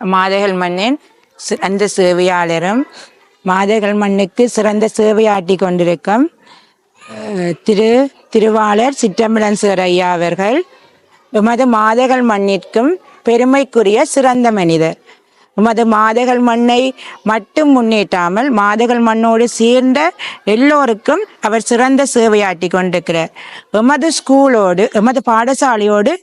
மாதகள் மண்ணின் சிறந்த சேவையாளரும் மாதகள் மண்ணுக்கு சிறந்த சேவையாட்டி கொண்டிருக்கும் திரு திருவாளர் சிற்றம்பலம் ஐயா அவர்கள் உமது மாதகள் மண்ணிற்கும் பெருமைக்குரிய சிறந்த மனிதர். உமது மாதகள் மண்ணை மட்டும் முன்னேற்றாமல் மாதகள் மண்ணோடு சேர்ந்த எல்லோருக்கும் அவர் சிறந்த சேவையாட்டி கொண்டிருக்கிறார். உமது ஸ்கூலோடு உமது பாடசாலையோடு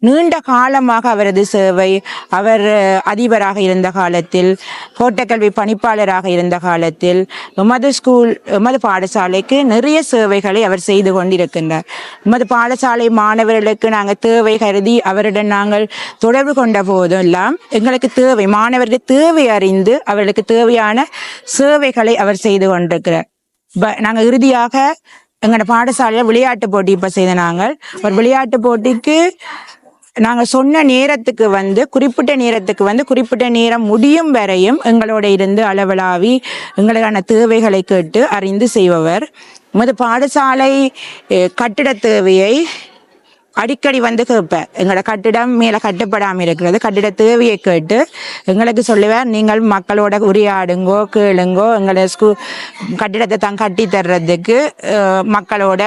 நீண்ட காலமாக அவரது சேவை அவர் அதிபராக இருந்த காலத்தில் கோட்டக்கல்வி பணிப்பாளராக இருந்த காலத்தில் எமது ஸ்கூல் எமது பாடசாலைக்கு நிறைய சேவைகளை அவர் செய்து கொண்டிருக்கின்றார். எமது பாடசாலை மாணவர்களுக்கு நாங்கள் தேவை கருதி அவருடன் நாங்கள் தொடர்பு கொண்ட போதெல்லாம் எங்களுக்கு தேவை மாணவர்கள் தேவை அறிந்து அவர்களுக்கு தேவையான சேவைகளை அவர் செய்து கொண்டிருக்கிறார். ப- நாங்கள் இறுதியாக எங்களோட பாடசாலையில் விளையாட்டு போட்டி இப்போ செய்த நாங்கள். ஒரு விளையாட்டு போட்டிக்கு நாங்கள் சொன்ன நேரத்துக்கு வந்து குறிப்பிட்ட நேரத்துக்கு வந்து குறிப்பிட்ட நேரம் முடியும் வரையும் எங்களோட இருந்து அளவலாவி எங்களுக்கான தேவைகளை கேட்டு அறிந்து செய்பவர். உமது பாடசாலை கட்டிட தேவையை அடிக்கடி வந்து கேட்பேன் எங்களோட கட்டிடம் மேலே கட்டுப்படாமல் இருக்கிறது. கட்டிட தேவையை கேட்டு எங்களுக்கு சொல்லுவேன் நீங்கள் மக்களோட உரையாடுங்கோ கேளுங்கோ எங்களை ஸ்கூ கட்டிடத்தை தான் கட்டி தர்றதுக்கு மக்களோட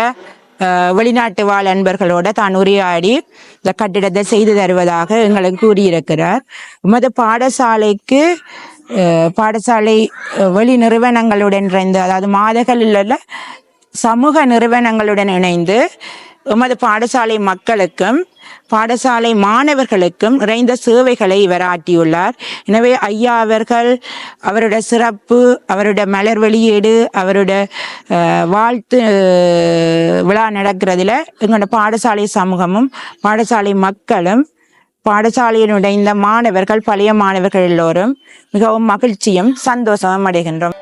வெளிநாட்டு வாழ் அன்பர்களோட தான் உரையாடி இந்த கட்டிடத்தை செய்து தருவதாக எங்களுக்கு கூறியிருக்கிறார். உமது பாடசாலைக்கு அஹ், பாடசாலை வெளி நிறுவனங்களுடன் இணைந்து அதாவது மாதகளில் சமூக நிறுவனங்களுடன் இணைந்து எமது பாடசாலை மக்களுக்கும் பாடசாலை மாணவர்களுக்கும் நிறைந்த சேவைகளை இவர் ஆற்றியுள்ளார். எனவே ஐயா அவர்கள் அவருடைய சிறப்பு அவருடைய மலர் வெளியீடு அவருடைய வாழ்த்து விழா நடக்கிறதுல எங்களோட பாடசாலை சமூகமும் பாடசாலை மக்களும் பாடசாலையில் நுழைந்த மாணவர்கள் பழைய மாணவர்கள் எல்லோரும் மிகவும் மகிழ்ச்சியும் சந்தோஷமும் அடைகின்றோம்.